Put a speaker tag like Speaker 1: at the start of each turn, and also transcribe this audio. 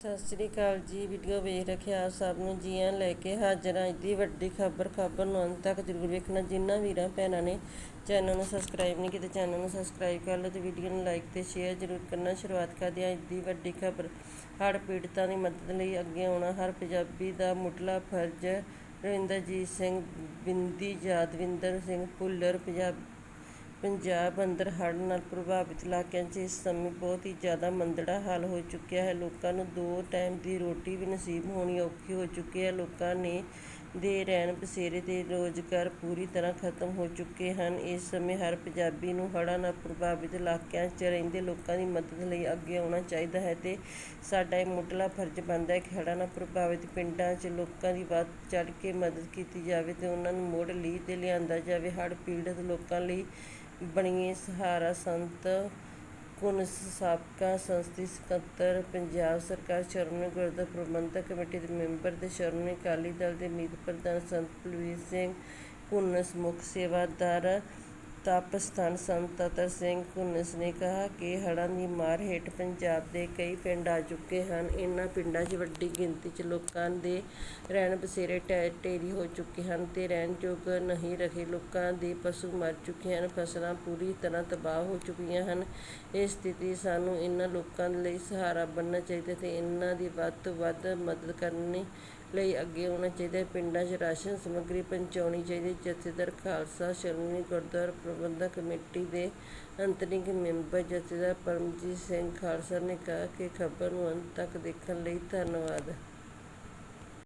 Speaker 1: ਸਤਿ ਸ੍ਰੀ ਅਕਾਲ ਜੀ, ਵੀਡੀਓ ਵੇਖ ਰੱਖਿਆ ਆਪ ਸਭ ਨੂੰ ਜੀਆਂ ਲੈ ਕੇ ਹਾਜ਼ਰ ਹਾਂ। ਅੱਜ ਦੀ ਵੱਡੀ ਖਬਰ ਖਬਰ ਨੂੰ ਅੰਤ ਤੱਕ ਜ਼ਰੂਰ ਵੇਖਣਾ। ਜਿਨ੍ਹਾਂ ਵੀਰਾਂ, ਭੈਣਾਂ ਨੇ ਚੈਨਲ ਨੂੰ ਸਬਸਕ੍ਰਾਈਬ ਨਹੀਂ ਕੀਤਾ, ਚੈਨਲ ਨੂੰ ਸਬਸਕ੍ਰਾਈਬ ਕਰ ਲਓ ਤੇ ਵੀਡੀਓ ਨੂੰ ਲਾਈਕ ਤੇ ਸ਼ੇਅਰ ਜ਼ਰੂਰ ਕਰਨਾ। ਸ਼ੁਰੂਆਤ ਕਰਦੇ ਹਾਂ ਅੱਜ ਦੀ ਵੱਡੀ ਖਬਰ। ਹੜ੍ਹ ਪੀੜਤਾਂ ਦੀ ਮਦਦ ਲਈ ਅੱਗੇ ਆਉਣਾ। ਹਰ ਪੰਜਾਬੀ ਦਾ ਮੁੱਢਲਾ ਫਰਜ਼ ਰਵਿੰਦਰਜੀਤ ਸਿੰਘ, ਬਿੰਦੀ, ਯਾਦਵਿੰਦਰ ਸਿੰਘ ਭੁੱਲਰ, ਪੰਜਾਬ ਪੰਜਾਬ ਅੰਦਰ ਹੜ੍ਹ ਨਾਲ ਪ੍ਰਭਾਵਿਤ ਇਲਾਕਿਆਂ 'ਚ ਇਸ ਸਮੇਂ ਬਹੁਤ ਹੀ ਜ਼ਿਆਦਾ ਮੰਦੜਾ ਹਾਲ ਹੋ ਚੁੱਕਿਆ ਹੈ। ਲੋਕਾਂ ਨੂੰ ਦੋ ਟਾਈਮ ਦੀ ਰੋਟੀ ਵੀ ਨਸੀਬ ਹੋਣੀ ਔਖੀ ਹੋ ਚੁੱਕੀ ਹੈ। ਲੋਕਾਂ ਨੇ ਦੇ ਰਹਿਣ ਬਸੇਰੇ ਦੇ ਰੋਜ਼ਗਾਰ ਪੂਰੀ ਤਰ੍ਹਾਂ ਖਤਮ ਹੋ ਚੁੱਕੇ ਹਨ। ਇਸ ਸਮੇਂ ਹਰ ਪੰਜਾਬੀ ਨੂੰ ਹੜ੍ਹਾਂ ਨਾਲ ਪ੍ਰਭਾਵਿਤ ਇਲਾਕਿਆਂ 'ਚ ਰਹਿੰਦੇ ਲੋਕਾਂ ਦੀ ਮਦਦ ਲਈ ਅੱਗੇ ਆਉਣਾ ਚਾਹੀਦਾ ਹੈ ਅਤੇ ਸਾਡਾ ਇਹ ਮੁੱਢਲਾ ਫਰਜ਼ ਬਣਦਾ ਹੈ ਕਿ ਹੜ੍ਹਾਂ ਨਾਲ ਪ੍ਰਭਾਵਿਤ ਪਿੰਡਾਂ 'ਚ ਲੋਕਾਂ ਦੀ ਵੱਧ ਚੜ੍ਹ ਕੇ ਮਦਦ ਕੀਤੀ ਜਾਵੇ ਅਤੇ ਉਹਨਾਂ ਨੂੰ ਮੁੜ ਲੀਹ ਤੇ ਲਿਆਂਦਾ ਜਾਵੇ। ਹੜ੍ਹ ਪੀੜਤ ਲੋਕਾਂ ਲਈ ਬਣੀਏ ਸਹਾਰਾ ਸੰਤ ਕੁਨ ਸਾਬਕਾ ਸੰਸਦੀ ਸਕੱਤਰ, ਪੰਜਾਬ ਸਰਕਾਰ ਸ਼੍ਰੋਮਣੀ ਗੁਰਦੁਆਰਾ ਪ੍ਰਬੰਧਕ ਕਮੇਟੀ ਦੇ ਮੈਂਬਰ ਤੇ ਸ਼੍ਰੋਮਣੀ ਅਕਾਲੀ ਦਲ ਦੇ ਮੀਤ ਪ੍ਰਧਾਨ ਸੰਤ ਬਲਵੀਰ ਸਿੰਘ ਕੁੰਨਸ ਮੁੱਖ ਸੇਵਾਦਾਰ ਤਪਸਥਾਨ ਸੰਤ ਤਤਰ ਸਿੰਘ ਘੁੰਨਸ ਨੇ ਕਿਹਾ ਕਿ ਹੜ੍ਹਾਂ ਦੀ ਮਾਰ ਹੇਠ ਪੰਜਾਬ ਦੇ ਕਈ ਪਿੰਡ ਆ ਚੁੱਕੇ ਹਨ। ਇਨ੍ਹਾਂ ਪਿੰਡਾਂ 'ਚ ਵੱਡੀ ਗਿਣਤੀ 'ਚ ਲੋਕਾਂ ਦੇ ਰਹਿਣ ਬਸੇਰੇ ਢਹਿ ਢੇਰੀ ਹੋ ਚੁੱਕੇ ਹਨ ਅਤੇ ਰਹਿਣ ਯੋਗ ਨਹੀਂ ਰਹੇ ਲੋਕਾਂ ਦੇ ਪਸ਼ੂ ਮਰ ਚੁੱਕੇ ਹਨ। ਫਸਲਾਂ ਪੂਰੀ ਤਰ੍ਹਾਂ ਤਬਾਹ ਹੋ ਚੁੱਕੀਆਂ ਹਨ। ਇਹ ਸਥਿਤੀ ਸਾਨੂੰ ਇਨ੍ਹਾਂ ਲੋਕਾਂ ਲਈ ਸਹਾਰਾ ਬਣਨਾ ਚਾਹੀਦਾ ਅਤੇ ਇਨ੍ਹਾਂ ਦੀ ਵੱਧ ਤੋਂ ਵੱਧ ਮਦਦ ਕਰਨੀ ਲਈ ਅੱਗੇ ਆਉਣਾ ਚਾਹੀਦਾ। ਪਿੰਡਾਂ 'ਚ ਰਾਸ਼ਨ ਸਮੱਗਰੀ ਪਹੁੰਚਾਉਣੀ ਚਾਹੀਦੀ ਜਥੇਦਾਰ ਖਾਲਸਾ ਸ਼੍ਰੋਮਣੀ ਗੁਰਦੁਆਰਾ ਪ੍ਰਬੰਧਕ ਕਮੇਟੀ ਦੇ ਅੰਤਰਿੰਗ ਮੈਂਬਰ ਜਥੇਦਾਰ ਪਰਮਜੀਤ ਸਿੰਘ ਖਾਲਸਾ ਨੇ ਕਿਹਾ ਕਿ ਖਬਰ ਨੂੰ ਅੰਤ ਤੱਕ ਦੇਖਣ ਲਈ ਧੰਨਵਾਦ।